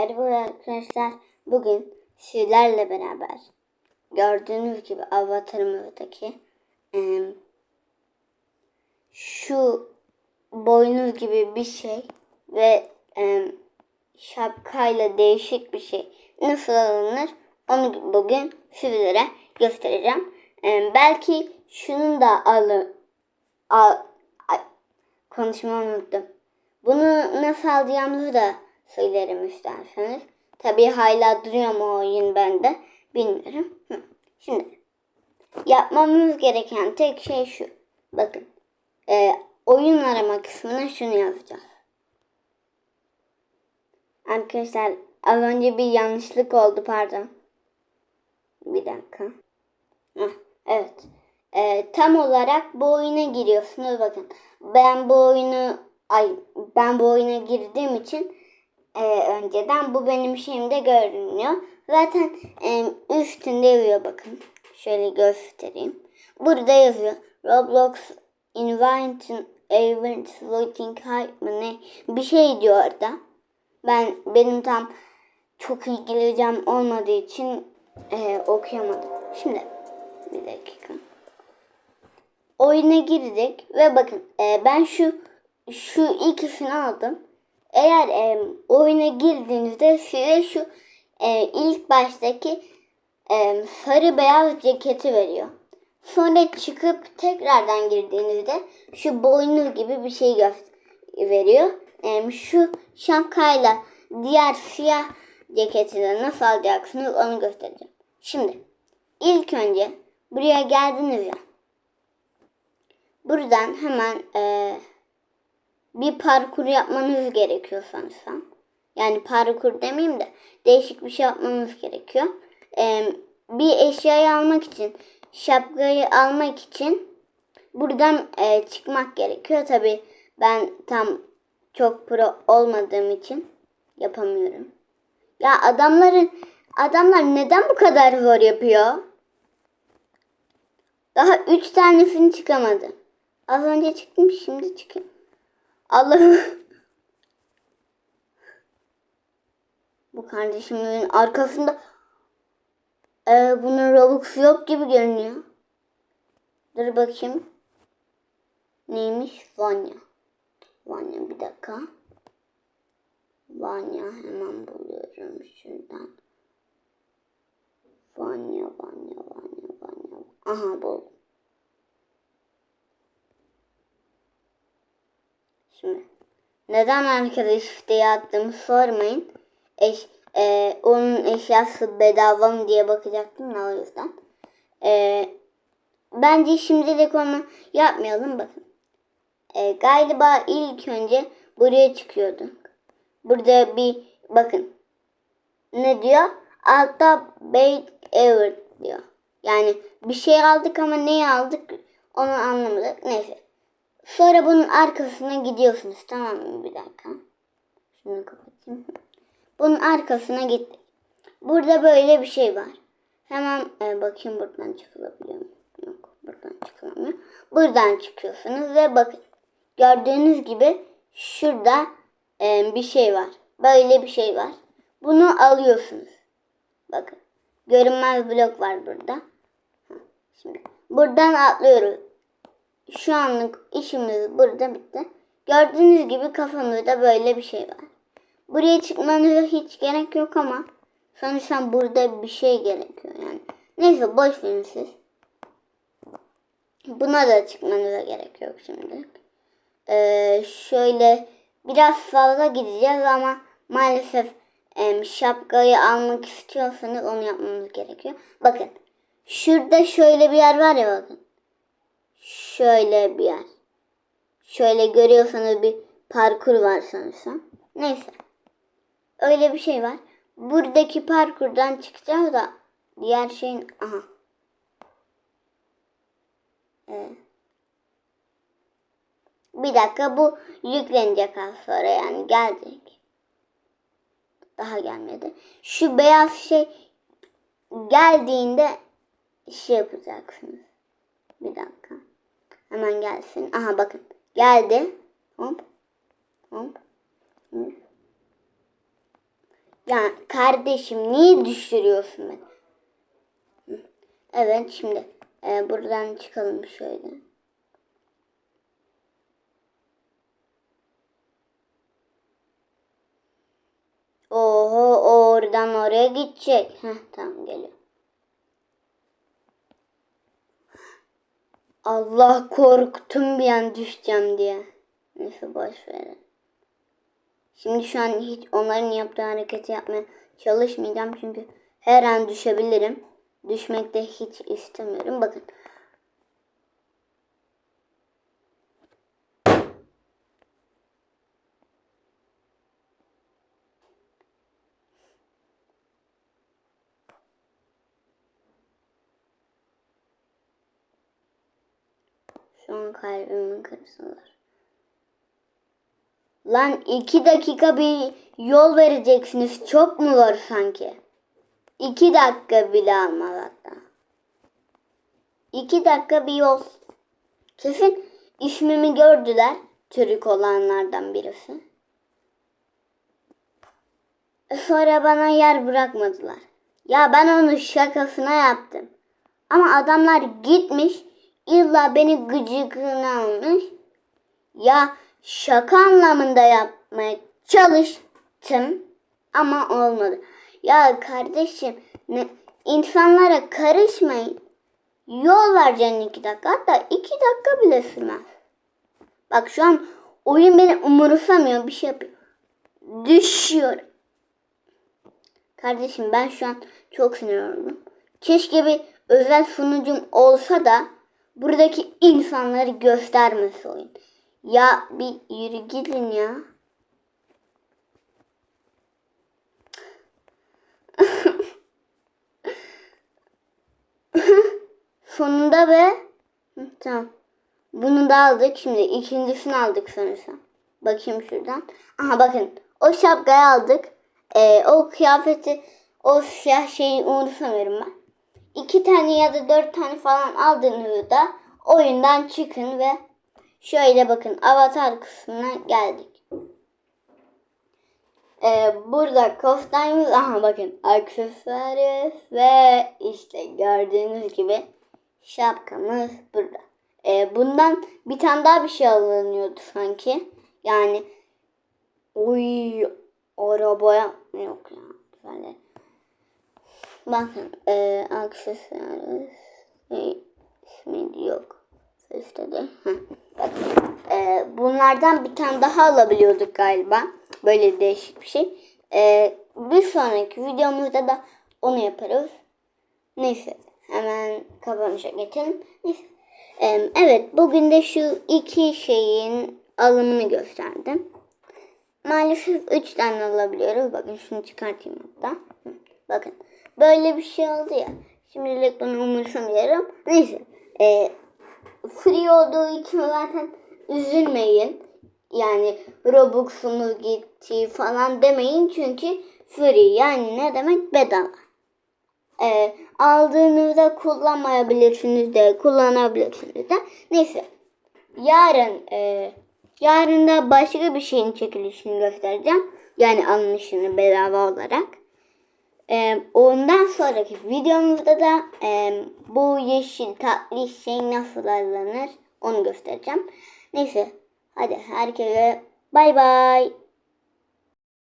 Merhaba arkadaşlar. Bugün sizlerle beraber gördüğünüz gibi avatarımızdaki em, şu boynuz gibi bir şey ve em, şapkayla değişik bir şey nasıl alınır onu bugün sizlere göstereceğim. Em, belki şunun da alı al, ay, konuşmayı unuttum. Bunu nasıl alacağımızı da söylerim isterseniz. Tabii hala duruyor mu oyun bende bilmiyorum. Şimdi yapmamız gereken tek şey şu. Bakın e, oyun arama kısmına şunu yazacağız. Arkadaşlar az önce bir yanlışlık oldu pardon. Bir dakika. Evet. Ee, tam olarak bu oyuna giriyorsunuz bakın. Ben bu oyunu ay ben bu oyuna girdiğim için e, önceden bu benim şeyimde görünüyor. Zaten e, üstünde yazıyor bakın. Şöyle göstereyim. Burada yazıyor. Roblox Invention Event Floating Hype mı ne? Bir şey diyor orada. Ben benim tam çok ilgileneceğim olmadığı için e, okuyamadım. Şimdi bir dakika. Oyuna girdik ve bakın e, ben şu şu ikisini aldım. Eğer e, oyuna girdiğinizde size şu e, ilk baştaki e, sarı beyaz ceketi veriyor. Sonra çıkıp tekrardan girdiğinizde şu boynuz gibi bir şey veriyor. E, şu şapkayla diğer siyah ceketi de nasıl alacaksınız onu göstereceğim. Şimdi ilk önce buraya geldiniz ya. Buradan hemen e, bir parkur yapmanız gerekiyor sanırsam. Yani parkur demeyeyim de değişik bir şey yapmanız gerekiyor. E, bir eşyayı almak için, şapkayı almak için buradan e, çıkmak gerekiyor. Tabi ben tam çok pro olmadığım için yapamıyorum. Ya adamların adamlar neden bu kadar zor yapıyor? Daha üç tanesini çıkamadı. Az önce çıktım şimdi çıkıyor. Allah'ım. Bu kardeşimin arkasında ee, bunun Robux yok gibi görünüyor. Dur bakayım. Neymiş? Vanya. Vanya bir dakika. Vanya hemen buluyorum şuradan. Vanya, Vanya, Vanya, Vanya. Aha buldum. Şimdi neden arkadaş isteği attığımı sormayın. Eş, e, onun eşyası bedava mı diye bakacaktım da o yüzden. E, bence şimdilik onu yapmayalım bakın. E, galiba ilk önce buraya çıkıyorduk. Burada bir bakın. Ne diyor? Altta bait ever diyor. Yani bir şey aldık ama neyi aldık onu anlamadık. Neyse. Sonra bunun arkasına gidiyorsunuz. Tamam mı? Bir dakika. Şunu kapatayım. Bunun arkasına git. Burada böyle bir şey var. Hemen e, bakayım buradan çıkılabiliyor mu? Yok buradan çıkılamıyor. Buradan çıkıyorsunuz ve bakın. Gördüğünüz gibi şurada e, bir şey var. Böyle bir şey var. Bunu alıyorsunuz. Bakın. Görünmez blok var burada. Şimdi buradan atlıyoruz şu anlık işimiz burada bitti. Gördüğünüz gibi kafamızda böyle bir şey var. Buraya çıkmanıza hiç gerek yok ama sanırsam burada bir şey gerekiyor yani. Neyse boş verin siz. Buna da çıkmanıza gerek yok şimdi. Ee, şöyle biraz fazla gideceğiz ama maalesef e, şapkayı almak istiyorsanız onu yapmamız gerekiyor. Bakın şurada şöyle bir yer var ya bakın şöyle bir yer. Şöyle görüyorsanız bir parkur var sanırsam. Neyse. Öyle bir şey var. Buradaki parkurdan çıkacağız da diğer şeyin aha. Ee, bir dakika bu yüklenecek az sonra yani gelecek. Daha gelmedi. Şu beyaz şey geldiğinde şey yapacaksınız. Bir dakika. Hemen gelsin. Aha bakın. Geldi. Hop. Hop. Hop. Ya kardeşim niye düşürüyorsun beni? Evet şimdi e, buradan çıkalım şöyle. Oho oradan oraya gidecek. Heh, tamam geliyor. Allah korktum bir an düşeceğim diye. Neyse boş verin. Şimdi şu an hiç onların yaptığı hareketi yapmaya çalışmayacağım çünkü her an düşebilirim. Düşmek de hiç istemiyorum. Bakın. Şu an kalbimin kırsınlar. Lan iki dakika bir yol vereceksiniz. Çok mu var sanki? İki dakika bile almaz hatta. İki dakika bir yol. Kesin ismimi gördüler. Türk olanlardan birisi. Sonra bana yer bırakmadılar. Ya ben onu şakasına yaptım. Ama adamlar gitmiş illa beni gıcıkına almış. Ya şaka anlamında yapmaya çalıştım ama olmadı. Ya kardeşim ne, insanlara karışmayın. Yol vereceksin iki dakika hatta iki dakika bile sürmez. Bak şu an oyun beni umursamıyor bir şey yapıyor. Düşüyorum. Kardeşim ben şu an çok sinir oldum. Keşke bir özel sunucum olsa da buradaki insanları göstermesi oyun. Ya bir yürü gidin ya. Sonunda be. Tamam. Bunu da aldık. Şimdi ikincisini aldık sanırsam. Bakayım şuradan. Aha bakın. O şapkayı aldık. Ee, o kıyafeti, o siyah şeyi umursamıyorum ben. İki tane ya da dört tane falan aldığınızda oyundan çıkın ve şöyle bakın avatar kısmına geldik. Ee, burada kostayımız aha bakın aksesuarı ve işte gördüğünüz gibi şapkamız burada. Ee, bundan bir tane daha bir şey alınıyordu sanki. Yani oy arabaya yok ya. Böyle. Bakın e, aksesuarı şey, ismi yok. İşte de. Bakın. E, bunlardan bir tane daha alabiliyorduk galiba. Böyle değişik bir şey. E, bir sonraki videomuzda da onu yaparız. Neyse hemen kapanışa geçelim. Neyse. E, evet bugün de şu iki şeyin alımını gösterdim. Maalesef 3 tane alabiliyoruz. Bakın şunu çıkartayım hatta. Bakın böyle bir şey oldu ya. Şimdilik bunu umursamıyorum. Neyse. E, free olduğu için zaten üzülmeyin. Yani Robux'umuz gitti falan demeyin çünkü free yani ne demek bedava. E, aldığınızda kullanmayabilirsiniz de kullanabilirsiniz de. Neyse. Yarın e, yarın da başka bir şeyin çekilişini göstereceğim. Yani alınışını bedava olarak. E, ondan sonraki videomuzda da e, bu yeşil tatlı şey nasıl alınır onu göstereceğim. Neyse hadi herkese bay bay.